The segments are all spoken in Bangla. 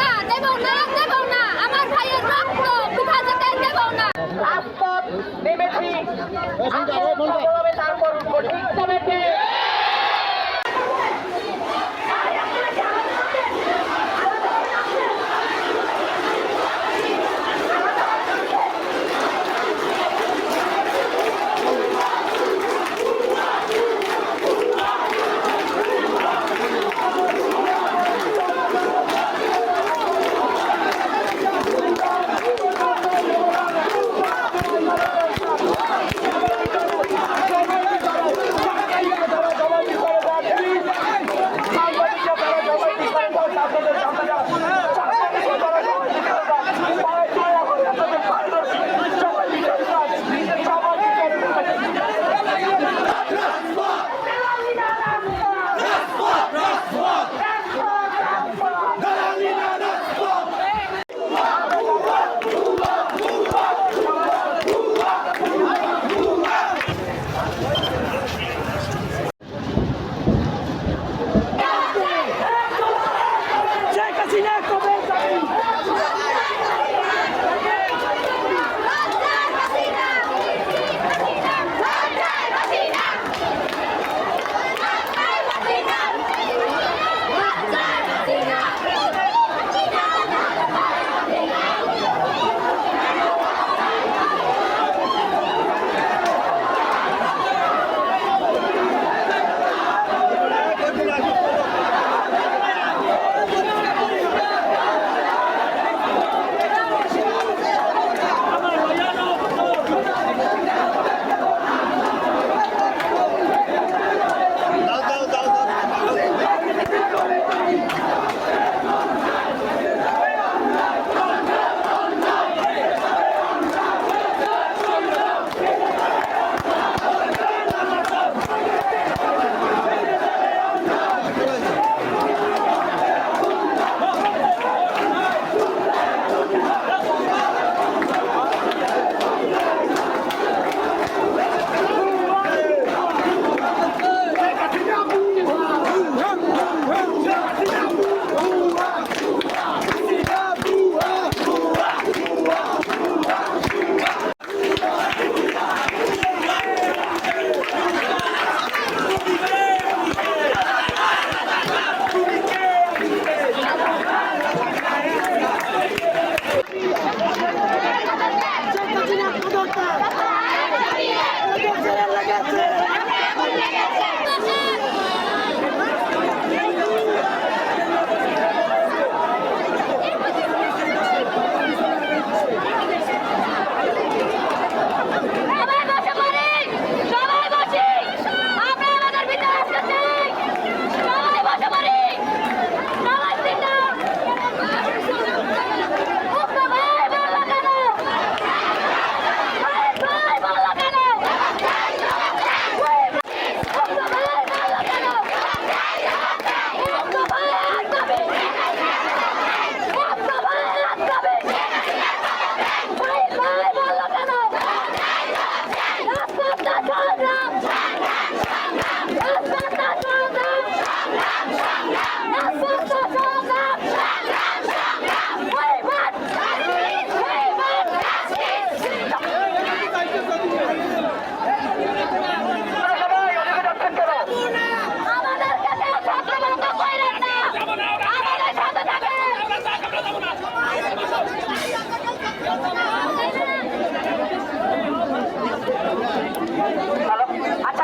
না দেব না দেব না আমার ভাইয়ের রক্ত কোথা যেতে দেব না রাজপথ নেমেছি আন্দোলন তারপর ঠিক কমেছে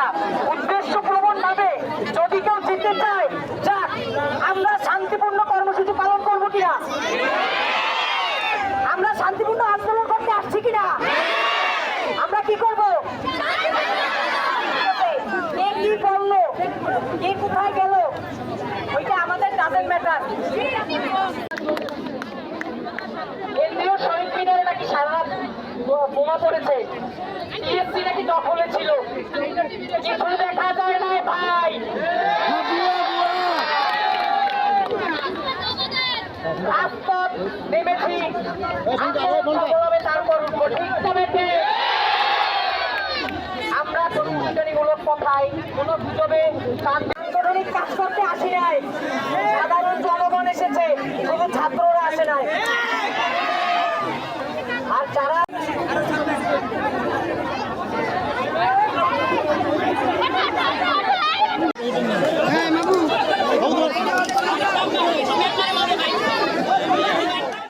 আচ্ছা উদ্দেশ্য প্রবণ ভাবে যদি কেউ জিততে চায়, যাক, আমরা শান্তিপূর্ণ কর্মসূচি পালন করব কিনা? আমরা শান্তিপূর্ণ আন্দোলন করতে আসছি কিনা? আমরা কি করব? কে কি বলল? কে কোথায় গেল? ওইটা আমাদের ডাজেন্ট ম্যাটার কেন্দ্রীয় শহীদ মিনারে নাকি সারা বোমা পড়েছে? নাকি দখলে? আমরা প্রতিযোগিতামূলক কথায় কোনো গুজবে সাংগঠনিক কাজ করতে আসি নাই।